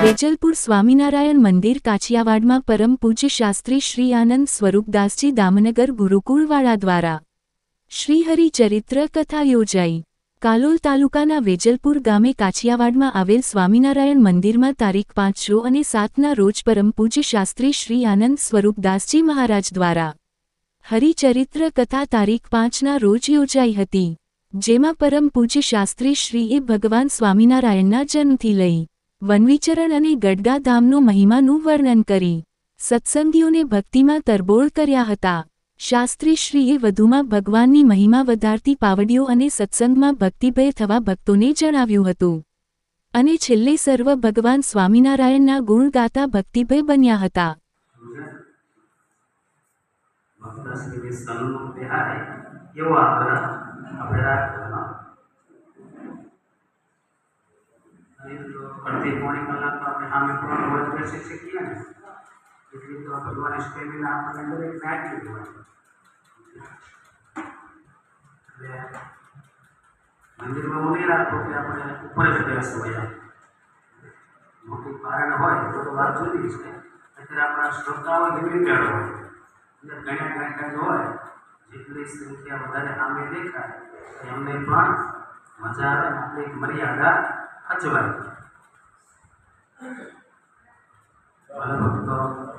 વેજલપુર સ્વામિનારાયણ મંદિર કાછિયાવાડમાં પરમ પૂજ્ય શાસ્ત્રી શ્રી આનંદ સ્વરૂપદાસજી દામનગર ગુરુકુળવાળા દ્વારા શ્રીહરિ ચરિત્ર કથા યોજાઈ. કાલોલ તાલુકાના વેજલપુર ગામે કાછિયાવાડમાં આવેલ સ્વામિનારાયણ મંદિરમાં તારીખ પાંચસો અને સાતના રોજ પરમ પૂજ્ય શાસ્ત્રી શ્રી આનંદ સ્વરૂપદાસજી મહારાજ દ્વારા હરિચરિત્ર કથા તારીખ પાંચના રોજ યોજાઈ હતી, જેમાં પરમ પૂજ્ય શાસ્ત્રી શ્રીએ ભગવાન સ્વામિનારાયણના જન્મથી લઈ વનવિચરણ અને ગડગા ધામનો મહિમાનું વર્ણન કરી સત્સંગીઓને ભક્તિમાં તરબોળ કર્યા હતા. શાસ્ત્રીશ્રીએ વધુમાં ભગવાનની મહિમા વધારતી પાવડીઓ અને સત્સંગમાં ભક્તિભય થવા ભક્તોને જણાવ્યું હતું. અને છેલ્લે સર્વ ભગવાન સ્વામિનારાયણના ગુણ ગાતા ભક્તિભય બન્યા હતા. એવો આગ્રહ આપણે રાખવાનો નહીં તો અડધી પોણી કલાક તો આપણે સામે ત્રણ વર્ષ બેસી શકીએ ને એટલી તો ભગવાનની સ્ટેમિના આપણને દરેકને આપી હોય એટલે મંદિરમાં હું નહીં રાખતો કે આપણે ઉપર જ બેસવું હોય એમ. મોટી કારણ હોય તો તો વાત જુદી છે અત્યારે આપણા શ્રોતાઓ લિમિટેડ હોય એટલે ઘણા ઘંટા જો હોય જેટલી સંખ્યા વધારે સામે દેખાય એમને પણ મજા આવે ને આપણી એક મર્યાદા 他进来。完了我就